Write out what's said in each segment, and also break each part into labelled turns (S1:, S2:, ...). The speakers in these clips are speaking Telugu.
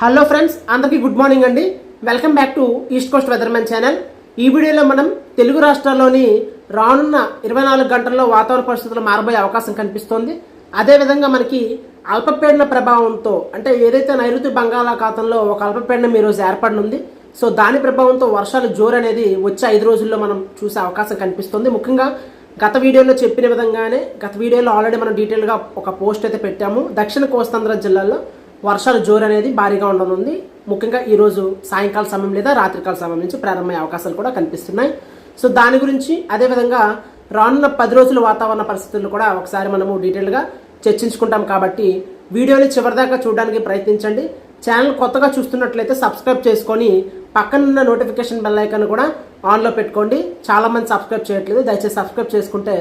S1: హలో ఫ్రెండ్స్ అందరికీ గుడ్ మార్నింగ్ అండి. Welcome back to east coast weathermen channel. ఈ వీడియోలో మనం తెలుగు రాష్ట్రాల్లోని రానున్న ఇరవై నాలుగు గంటల్లో వాతావరణ పరిస్థితులు మారబోయే అవకాశం కనిపిస్తోంది. అదేవిధంగా మనకి అల్పపీడన ప్రభావంతో అంటే ఏదైతే నైరుతి బంగాళాఖాతంలో ఒక అల్పపీడనం ఈరోజు ఏర్పడనుంది సో దాని ప్రభావంతో వర్షాలు జోరు అనేది వచ్చే ఐదు రోజుల్లో మనం చూసే అవకాశం కనిపిస్తుంది. ముఖ్యంగా గత వీడియోలో చెప్పిన విధంగానే గత వీడియోలో ఆల్రెడీ మనం డీటెయిల్గా ఒక పోస్ట్ అయితే పెట్టాము. దక్షిణ కోస్తాంధ్ర జిల్లాలో వర్షాలు జోరు అనేది భారీగా ఉండనుంది. ముఖ్యంగా ఈరోజు సాయంకాల సమయం లేదా రాత్రికాల సమయం నుంచి ప్రారంభమయ్యే అవకాశాలు కూడా కనిపిస్తున్నాయి. సో దాని గురించి అదేవిధంగా రానున్న పది రోజుల వాతావరణ పరిస్థితులను కూడా ఒకసారి మనము డీటెయిల్గా చర్చించుకుంటాం కాబట్టి వీడియోని చివరిదాకా చూడడానికి ప్రయత్నించండి. ఛానల్ కొత్తగా చూస్తున్నట్లయితే సబ్స్క్రైబ్ చేసుకొని పక్కనున్న నోటిఫికేషన్ బెల్ ఐకాన్ కూడా ఆన్లో పెట్టుకోండి. చాలామంది సబ్స్క్రైబ్ చేయట్లేదు. దయచేసి సబ్స్క్రైబ్ చేసుకుంటే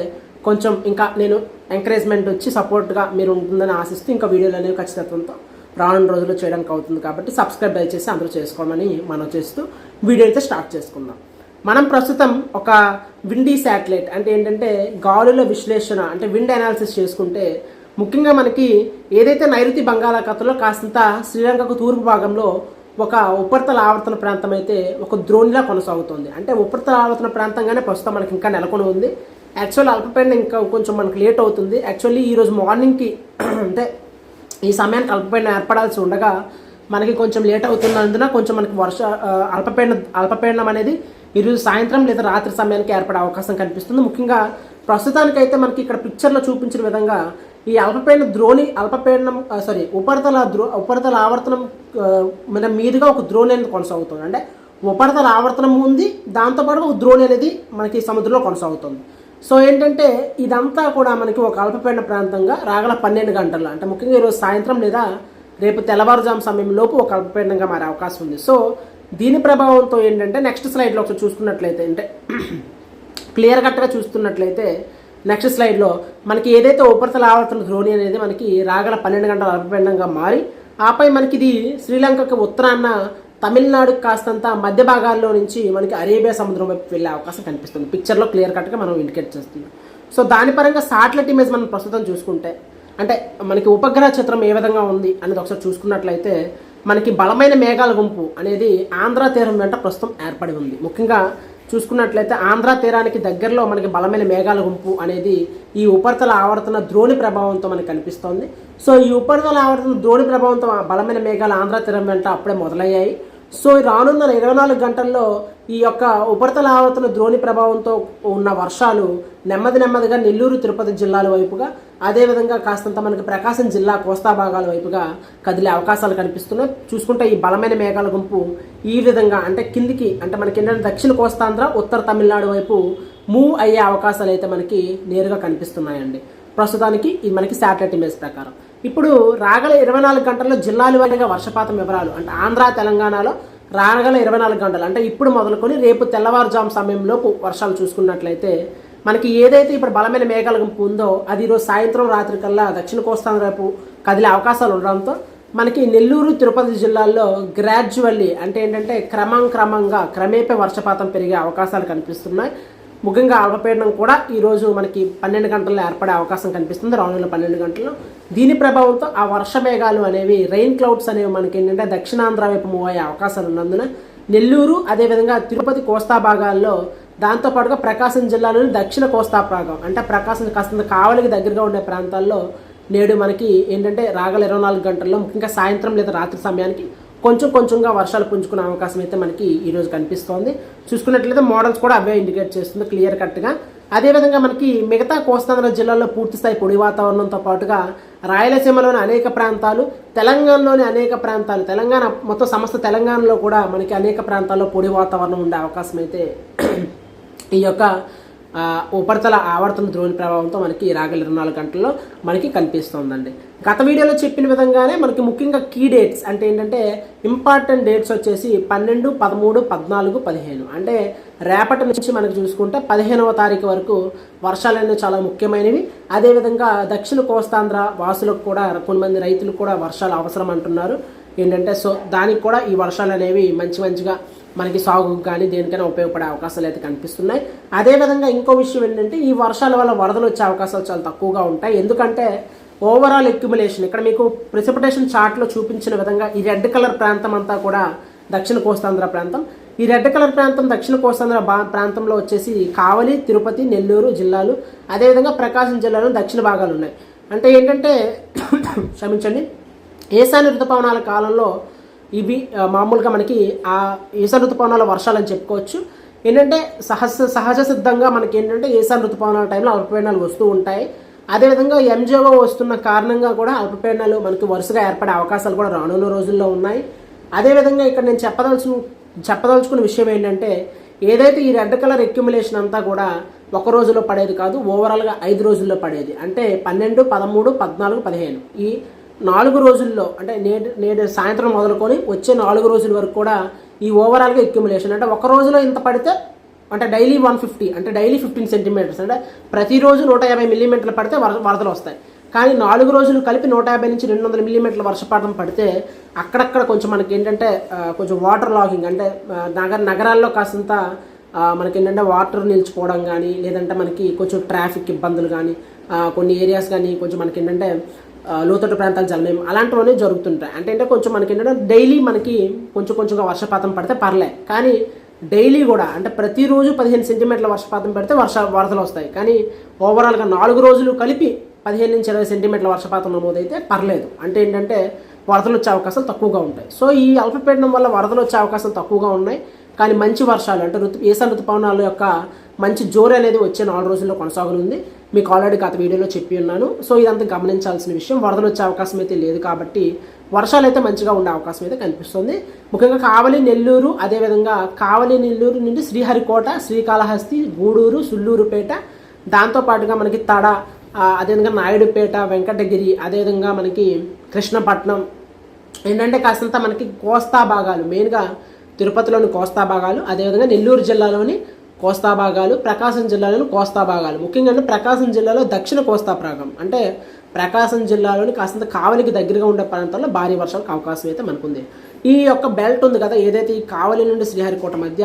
S1: కొంచెం ఇంకా నేను ఎంకరేజ్మెంట్ వచ్చి సపోర్ట్గా మీరు ఉంటుందని ఆశిస్తూ ఇంకా వీడియోలు అనేవి ఖచ్చితత్వంతో రానున్న రోజుల్లో చేయడానికి అవుతుంది కాబట్టి సబ్స్క్రైబ్ దయచేసి అందరూ చేసుకోమని మనం చేస్తూ వీడియో అయితే స్టార్ట్ చేసుకుందాం. మనం ప్రస్తుతం ఒక విండీ శాటిలైట్ అంటే ఏంటంటే గాలుల విశ్లేషణ అంటే విండ్ అనాలిసిస్ చేసుకుంటే ముఖ్యంగా మనకి ఏదైతే నైరుతి బంగాళాఖాతంలో కాస్తంత శ్రీలంకకు తూర్పు భాగంలో ఒక ఉపరితల ఆవర్తన ప్రాంతం అయితే ఒక ద్రోణిలా కొనసాగుతుంది. అంటే ఉపరితల ఆవర్తన ప్రాంతంగానే ప్రస్తుతం మనకి ఇంకా నెలకొని ఉంది. యాక్చువల్ అల్పపైన ఇంకా కొంచెం మనకి లేట్ అవుతుంది. యాక్చువల్లీ ఈరోజు మార్నింగ్కి అంటే ఈ సమయానికి అల్పపీడనం ఏర్పడాల్సి ఉండగా మనకి కొంచెం లేట్ అవుతున్నందున కొంచెం మనకి వర్ష అల్పపీడన అల్పపీడనం అనేది ఈరోజు సాయంత్రం లేదా రాత్రి సమయానికి ఏర్పడే అవకాశం కనిపిస్తుంది. ముఖ్యంగా ప్రస్తుతానికైతే మనకి ఇక్కడ పిక్చర్లో చూపించిన విధంగా ఈ అల్పపీడన ద్రోణి అల్పపీడనం సారీ ఉపరితల ద్రో ఉపరితల ఆవర్తనం మన మీదుగా ఒక ద్రోణి అనేది కొనసాగుతుంది. అంటే ఉపరితల ఆవర్తనం ఉంది దాంతోపాటు ఒక ద్రోణి అనేది మనకి సముద్రంలో కొనసాగుతుంది. సో ఏంటంటే ఇదంతా కూడా మనకి ఒక అల్పపీడన ప్రాంతంగా రాగల పన్నెండు గంటల్లో అంటే ముఖ్యంగా ఈరోజు సాయంత్రం లేదా రేపు తెల్లవారుజాము సమయంలోపు ఒక అల్పపీడనంగా మారే అవకాశం ఉంది. సో దీని ప్రభావంతో ఏంటంటే నెక్స్ట్ స్లైడ్లో ఒకసారి చూసుకున్నట్లయితే అంటే క్లియర్ కట్గా చూస్తున్నట్లయితే నెక్స్ట్ స్లైడ్లో మనకి ఏదైతే ఉపరితల ఆవర్తన ద్రోణి అనేది మనకి రాగల పన్నెండు గంటల అల్పపీడనంగా మారి ఆపై మనకి ఇది శ్రీలంకకు ఉత్తరాన్న తమిళనాడు కాస్తంత మధ్య భాగాల్లో నుంచి మనకి అరేబియా సముద్రం వైపు వెళ్ళే అవకాశం కనిపిస్తుంది. పిక్చర్లో క్లియర్ కట్గా మనం ఇండికేట్ చేస్తున్నాం సో దాని పరంగా సాటిలైట్ ఇమేజ్ మనం ప్రస్తుతం చూసుకుంటే అంటే మనకి ఉపగ్రహ చిత్రం ఏ విధంగా ఉంది అనేది ఒకసారి చూసుకున్నట్లయితే మనకి బలమైన మేఘాల గుంపు అనేది ఆంధ్ర తీరం వెంట ప్రస్తుతం ఏర్పడి ఉంది. ముఖ్యంగా చూసుకున్నట్లయితే ఆంధ్ర తీరానికి దగ్గరలో మనకి బలమైన మేఘాల గుంపు అనేది ఈ ఉపరితల ఆవర్తన ద్రోణి ప్రభావంతో మనకి కనిపిస్తోంది. సో ఈ ఉపరితల ఆవర్తన ద్రోణి ప్రభావంతో బలమైన మేఘాలు ఆంధ్ర తీరం వెంట అప్పుడే మొదలయ్యాయి. సో ఈ రానున్న ఇరవై నాలుగు గంటల్లో ఈ యొక్క ఉపరితల ఆవర్తన ద్రోణి ప్రభావంతో ఉన్న వర్షాలు నెమ్మది నెమ్మదిగా నెల్లూరు తిరుపతి జిల్లాల వైపుగా అదేవిధంగా కాస్తంత మనకి ప్రకాశం జిల్లా కోస్తా భాగాల వైపుగా కదిలే అవకాశాలు కనిపిస్తున్నాయి. చూసుకుంటే ఈ బలమైన మేఘాల గుంపు ఈ విధంగా అంటే కిందికి అంటే మనకి ఏంటంటే దక్షిణ కోస్తాంధ్ర ఉత్తర తమిళనాడు వైపు మూవ్ అయ్యే అవకాశాలు అయితే మనకి నేరుగా కనిపిస్తున్నాయండి. ప్రస్తుతానికి ఇది మనకి శాటిలైట్ ఇమేజ్ ప్రకారం. ఇప్పుడు రాగల ఇరవై నాలుగు గంటల్లో జిల్లాల వారీగా వర్షపాతం వివరాలు. అంటే ఆంధ్ర తెలంగాణలో రాగల ఇరవై నాలుగు గంటలు. అంటే ఇప్పుడు మొదలుకొని రేపు తెల్లవారుజాము సమయంలోపు వర్షాలు చూసుకున్నట్లయితే మనకి ఏదైతే ఇప్పుడు బలమైన మేఘాల గుంపు ఉందో అది ఈరోజు సాయంత్రం రాత్రి కల్లా దక్షిణ కోస్తాంధ్ర వైపు కదిలే అవకాశాలు ఉండడంతో మనకి నెల్లూరు తిరుపతి జిల్లాల్లో గ్రాడ్యువల్లీ అంటే ఏంటంటే క్రమం క్రమంగా క్రమేపే వర్షపాతం పెరిగే అవకాశాలు కనిపిస్తున్నాయి. ముఖ్యంగా అల్పపీడనం కూడా ఈరోజు మనకి పన్నెండు గంటల్లో ఏర్పడే అవకాశం కనిపిస్తుంది. రానున్న పన్నెండు గంటల్లో దీని ప్రభావంతో ఆ వర్ష మేఘాలు అనేవి రెయిన్ క్లౌడ్స్ అనేవి మనకి ఏంటంటే దక్షిణాంధ్ర వైపు మూవ్ అయ్యే అవకాశాలు ఉన్నందున నెల్లూరు అదేవిధంగా తిరుపతి కోస్తా భాగాల్లో దాంతోపాటుగా ప్రకాశం జిల్లాలోని దక్షిణ కోస్తా భాగం అంటే ప్రకాశం కాస్తంత కావలికి దగ్గరగా ఉండే ప్రాంతాల్లో నేడు మనకి ఏంటంటే రాగల ఇరవై నాలుగు గంటల్లో ముఖ్యంగా సాయంత్రం లేదా రాత్రి సమయానికి కొంచెం కొంచెంగా వర్షాలు పుంజుకునే అవకాశం అయితే మనకి ఈరోజు కనిపిస్తోంది. చూసుకున్నట్లయితే మోడల్స్ కూడా అవే ఇండికేట్ చేస్తుంది క్లియర్ కట్గా అదేవిధంగా మనకి మిగతా కోస్తాంధ్ర జిల్లాలో పూర్తిస్థాయి పొడి వాతావరణంతో పాటుగా రాయలసీమలోని అనేక ప్రాంతాలు తెలంగాణలోని అనేక ప్రాంతాలు తెలంగాణ మొత్తం సమస్త తెలంగాణలో కూడా మనకి అనేక ప్రాంతాల్లో పొడి వాతావరణం ఉండే అవకాశం అయితే ఈ యొక్క ఉపరితల ఆవర్తన ద్రోణి ప్రభావంతో మనకి రాగల ఇరవై నాలుగు గంటల్లో మనకి కనిపిస్తుందండి. గత వీడియోలో చెప్పిన విధంగానే మనకి ముఖ్యంగా కీ డేట్స్ అంటే ఏంటంటే ఇంపార్టెంట్ డేట్స్ వచ్చేసి పన్నెండు పదమూడు పద్నాలుగు పదిహేను. అంటే రేపటి నుంచి మనకి చూసుకుంటే పదిహేనవ తారీఖు వరకు వర్షాలు అనేవి చాలా ముఖ్యమైనవి. అదేవిధంగా దక్షిణ కోస్తాంధ్ర వాసులకు కూడా కొంతమంది రైతులు కూడా వర్షాలు అవసరం అంటున్నారు. ఏంటంటే సో దానికి కూడా ఈ వర్షాలు అనేవి మంచి మంచిగా మనకి సాగుకు కానీ దేనికైనా ఉపయోగపడే అవకాశాలు అయితే కనిపిస్తున్నాయి. అదేవిధంగా ఇంకో విషయం ఏంటంటే ఈ వర్షాల వల్ల వరదలు వచ్చే అవకాశాలు చాలా తక్కువగా ఉంటాయి. ఎందుకంటే ఓవరాల్ ఎక్యుములేషన్ ఇక్కడ మీకు ప్రిసిపిటేషన్ చార్ట్లో చూపించిన విధంగా ఈ రెడ్ కలర్ ప్రాంతం అంతా కూడా దక్షిణ కోస్తాంధ్ర ప్రాంతం. ఈ రెడ్ కలర్ ప్రాంతం దక్షిణ కోస్తాంధ్ర ప్రాంతంలో వచ్చేసి కావలి తిరుపతి నెల్లూరు జిల్లాలు అదేవిధంగా ప్రకాశం జిల్లాలో దక్షిణ భాగాలు ఉన్నాయి. అంటే ఏంటంటే క్షమించండి ఏసాని ఋతుపవనాల కాలంలో ఇవి మామూలుగా మనకి ఆ ఈశాన్ ఋతుపవనాల వర్షాలు అని చెప్పుకోవచ్చు. ఏంటంటే సహజ సహజ సిద్ధంగా మనకి ఏంటంటే ఈశాన్ ఋతుపవనాల టైంలో అల్పపీడనాలు వస్తూ ఉంటాయి. అదేవిధంగా ఎంజేఓ వస్తున్న కారణంగా కూడా అల్పపీడనాలు మనకి వరుసగా ఏర్పడే అవకాశాలు కూడా రానున్న రోజుల్లో ఉన్నాయి. అదేవిధంగా ఇక్కడ నేను చెప్పదలుచు చెప్పదలుచుకున్న విషయం ఏంటంటే ఏదైతే ఈ రెడ్ కలర్ ఎక్యుములేషన్ అంతా కూడా ఒక రోజులో పడేది కాదు ఓవరాల్గా ఐదు రోజుల్లో పడేది. అంటే పన్నెండు పదమూడు పద్నాలుగు పదిహేను. ఈ నాలుగు రోజుల్లో అంటే నేడు నేడు సాయంత్రం మొదలుకొని వచ్చే నాలుగు రోజుల వరకు కూడా ఈ ఓవరాల్గా ఎక్యుములేషన్ అంటే ఒక రోజులో ఇంత పడితే అంటే డైలీ వన్ ఫిఫ్టీ అంటే డైలీ ఫిఫ్టీన్ సెంటీమీటర్స్ అంటే ప్రతిరోజు నూట యాభై మిల్లీమీటర్లు పడితే వర వరదలు వస్తాయి. కానీ నాలుగు రోజులు కలిపి నూట యాభై నుంచి రెండు వందల మిల్లీమీటర్ల వర్షపాతం పడితే అక్కడక్కడ కొంచెం మనకి ఏంటంటే కొంచెం వాటర్ లాగింగ్ అంటే నగర నగరాల్లో కాసింత మనకి ఏంటంటే వాటర్ నిలిచిపోవడం కానీ లేదంటే మనకి కొంచెం ట్రాఫిక్ ఇబ్బందులు కానీ కొన్ని ఏరియాస్ కానీ కొంచెం మనకి ఏంటంటే లోతట్టు ప్రాంతాలు జలమయం అలాంటివన్నీ జరుగుతుంటాయి. అంటే అంటే కొంచెం మనకి ఏంటంటే డైలీ మనకి కొంచెం కొంచెంగా వర్షపాతం పడితే పర్లే. కానీ డైలీ కూడా అంటే ప్రతిరోజు పదిహేను సెంటీమీటర్ల వర్షపాతం పెడితే వర్ష వరదలు వస్తాయి. కానీ ఓవరాల్గా నాలుగు రోజులు కలిపి పదిహేను నుంచి ఇరవై సెంటీమీటర్ల వర్షపాతం నమోదైతే పర్లేదు. అంటే ఏంటంటే వరదలు వచ్చే అవకాశాలు తక్కువగా ఉంటాయి. సో ఈ అల్పపీడనం వల్ల వరదలు వచ్చే అవకాశాలు తక్కువగా ఉన్నాయి. కానీ మంచి వర్షాలు అంటే ఋతు ఈశాన్ ఋతుపవనాల యొక్క మంచి జోరు అనేది వచ్చే నాలుగు రోజుల్లో కొనసాగనుంది మీకు ఆల్రెడీ గత వీడియోలో చెప్పి ఉన్నాను. సో ఇదంతా గమనించాల్సిన విషయం వరదలు వచ్చే అవకాశం అయితే లేదు కాబట్టి వర్షాలు అయితే మంచిగా ఉండే అవకాశం అయితే కనిపిస్తుంది. ముఖ్యంగా కావలి నెల్లూరు అదేవిధంగా కావలి నెల్లూరు నుండి శ్రీహరికోట శ్రీకాళహస్తి గూడూరు సుల్లూరుపేట దాంతోపాటుగా మనకి తడ అదేవిధంగా నాయుడుపేట వెంకటగిరి అదేవిధంగా మనకి కృష్ణపట్నం ఏంటంటే కాస్తంత మనకి కోస్తా భాగాలు మెయిన్గా తిరుపతిలోని కోస్తా భాగాలు అదేవిధంగా నెల్లూరు జిల్లాలోని కోస్తా భాగాలు ప్రకాశం జిల్లాలోని కోస్తా భాగాలు. ముఖ్యంగా ప్రకాశం జిల్లాలో దక్షిణ కోస్తా ప్రాంతం అంటే ప్రకాశం జిల్లాలోని కాస్తంత కావలికి దగ్గరగా ఉండే ప్రాంతాల్లో భారీ వర్షాలకు అవకాశం అయితే మనకుంది. ఈ యొక్క బెల్ట్ ఉంది కదా ఏదైతే ఈ కావలి నుండి శ్రీహరికోట మధ్య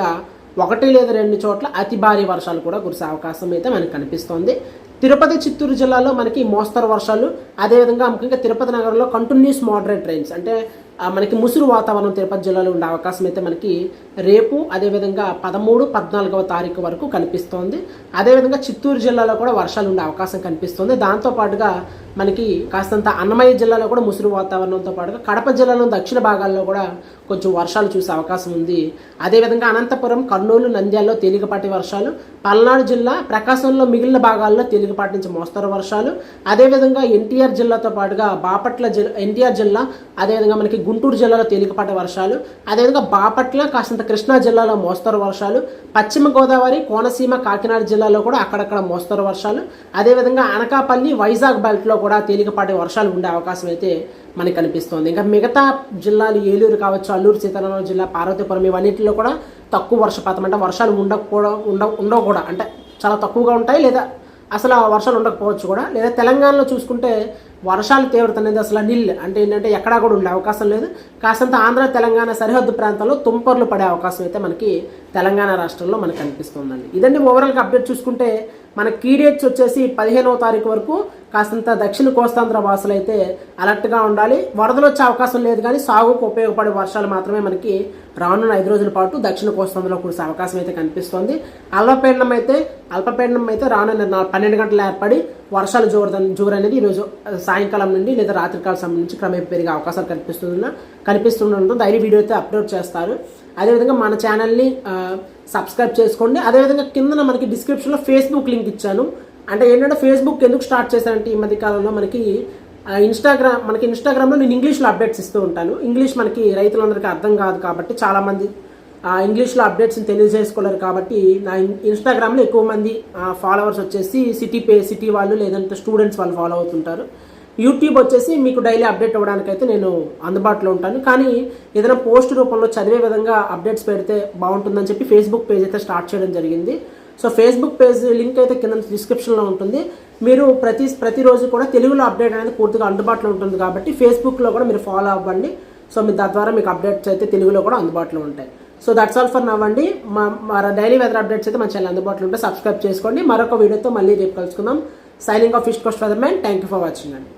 S1: ఒకటి లేదా రెండు చోట్ల అతి భారీ వర్షాలు కూడా కురిసే అవకాశం అయితే మనకు కనిపిస్తోంది. తిరుపతి చిత్తూరు జిల్లాలో మనకి మోస్తరు వర్షాలు అదేవిధంగా ముఖ్యంగా తిరుపతి నగరంలో కంటిన్యూస్ మోడరేట్ రైన్స్ అంటే మనకి ముసురు వాతావరణం తిరుపతి జిల్లాలో ఉండే అవకాశం అయితే మనకి రేపు అదేవిధంగా పదమూడు పద్నాలుగవ తారీఖు వరకు కనిపిస్తోంది. అదేవిధంగా చిత్తూరు జిల్లాలో కూడా వర్షాలు ఉండే అవకాశం కనిపిస్తుంది. దాంతోపాటుగా మనకి కాస్తంత అన్నమయ్య జిల్లాలో కూడా ముసురు వాతావరణంతో పాటుగా కడప జిల్లాలో దక్షిణ భాగాల్లో కూడా కొంచెం వర్షాలు చూసే అవకాశం ఉంది. అదేవిధంగా అనంతపురం కర్నూలు నంద్యాలలో తేలికపాటి వర్షాలు. పల్నాడు జిల్లా ప్రకాశంలో మిగిలిన భాగాల్లో తేలికపాటి నుంచి మోస్తరు వర్షాలు. అదేవిధంగా ఎన్టీఆర్ జిల్లాతో పాటుగా బాపట్ల జిల్లా ఎన్టీఆర్ జిల్లా అదేవిధంగా మనకి గుంటూరు జిల్లాలో తేలికపాటి వర్షాలు అదేవిధంగా బాపట్ల కాస్తంత కృష్ణా జిల్లాలో మోస్తరు వర్షాలు పశ్చిమ గోదావరి కోనసీమ కాకినాడ జిల్లాలో కూడా అక్కడక్కడ మోస్తరు వర్షాలు అదేవిధంగా అనకాపల్లి వైజాగ్ బెల్ట్లో కూడా తేలికపాటి వర్షాలు ఉండే అవకాశం అయితే మనకి కనిపిస్తోంది. ఇంకా మిగతా జిల్లాలు ఏలూరు కావచ్చు అల్లూరు సీతారామరావు జిల్లా పార్వతీపురం ఇవన్నింటిలో కూడా తక్కువ వర్షపాతం. అంటే వర్షాలు ఉండకపోవడం ఉండ ఉండవు కూడా. అంటే చాలా తక్కువగా ఉంటాయి లేదా అసలు ఆ వర్షాలు ఉండకపోవచ్చు కూడా. లేదా తెలంగాణలో చూసుకుంటే వర్షాలు తీవ్రత అనేది అసలు నిల్. అంటే ఏంటంటే ఎక్కడా కూడా ఉండే అవకాశం లేదు. కాసంత ఆంధ్ర తెలంగాణ సరిహద్దు ప్రాంతాల్లో తుంపర్లు పడే అవకాశం అయితే మనకి తెలంగాణ రాష్ట్రంలో మనకు కనిపిస్తుందండి. ఇదండి ఓవరాల్గా అప్డేట్ చూసుకుంటే మన కీడియట్స్ వచ్చేసి పదిహేనవ తారీఖు వరకు కాస్తంత దక్షిణ కోస్తాంధ్ర వాసులు అయితే అలర్ట్గా ఉండాలి. వరదలు వచ్చే అవకాశం లేదు కానీ సాగుకు ఉపయోగపడే వర్షాలు మాత్రమే మనకి రానున్న ఐదు రోజుల పాటు దక్షిణ కోస్తాంధ్రలో కురిసే అవకాశం అయితే కనిపిస్తోంది. అల్పపీడనం అయితే అల్పపీడనం అయితే రానున్న పన్నెండు గంటలు ఏర్పడి వర్షాలు జోరు జోరు అనేది ఈరోజు సాయంకాలం నుండి లేదా రాత్రికాల సమయం నుంచి క్రమేపీ పెరిగే అవకాశాలు కనిపిస్తున్న కనిపిస్తుండడంతో డైలీ వీడియో అయితే అప్లోడ్ చేస్తారు. అదేవిధంగా మన ఛానల్ని సబ్స్క్రైబ్ చేసుకోండి. అదేవిధంగా కింద మనకి డిస్క్రిప్షన్లో ఫేస్బుక్ లింక్ ఇచ్చాను. అంటే ఏంటంటే ఫేస్బుక్ ఎందుకు స్టార్ట్ చేశారంటే ఈ మధ్య కాలంలో మనకి ఇన్స్టాగ్రామ్ మనకి ఇన్స్టాగ్రామ్లో నేను ఇంగ్లీష్లో అప్డేట్స్ ఇస్తూ ఉంటాను. ఇంగ్లీష్ మనకి రైతులందరికీ అర్థం కాదు కాబట్టి చాలామంది ఇంగ్లీష్లో అప్డేట్స్ని తెలియజేసుకోలేరు కాబట్టి నా ఇన్స్టాగ్రామ్లో ఎక్కువ మంది ఫాలోవర్స్ వచ్చేసి సిటీ పే సిటీ వాళ్ళు లేదంటే స్టూడెంట్స్ వాళ్ళు ఫాలో అవుతుంటారు. యూట్యూబ్ వచ్చేసి మీకు డైలీ అప్డేట్ అవ్వడానికైతే నేను అందుబాటులో ఉంటాను. కానీ ఏదైనా పోస్ట్ రూపంలో చదివే విధంగా అప్డేట్స్ పెడితే బాగుంటుందని చెప్పి ఫేస్బుక్ పేజ్ అయితే స్టార్ట్ చేయడం జరిగింది. సో ఫేస్బుక్ పేజ్ లింక్ అయితే కింద డిస్క్రిప్షన్లో ఉంటుంది. మీరు ప్రతి ప్రతిరోజు కూడా తెలుగులో అప్డేట్ అనేది పూర్తిగా అందుబాటులో ఉంటుంది కాబట్టి ఫేస్బుక్లో కూడా మీరు ఫాలో అవ్వండి. సో మీ తద్వారా మీకు అప్డేట్స్ అయితే తెలుగులో కూడా అందుబాటులో ఉంటాయి. సో దట్స్ ఆల్ ఫర్ నవ్వండి మా డైలీ వెదర్ అప్డేట్స్ అయితే మన ఛానల్ అందుబాటులో ఉంటే సబ్స్క్రైబ్ చేసుకోండి. మరొక వీడియోతో మళ్ళీ రేపు కలుసుకుందాం. Signing off fish coast weather man thank you for watching అండి.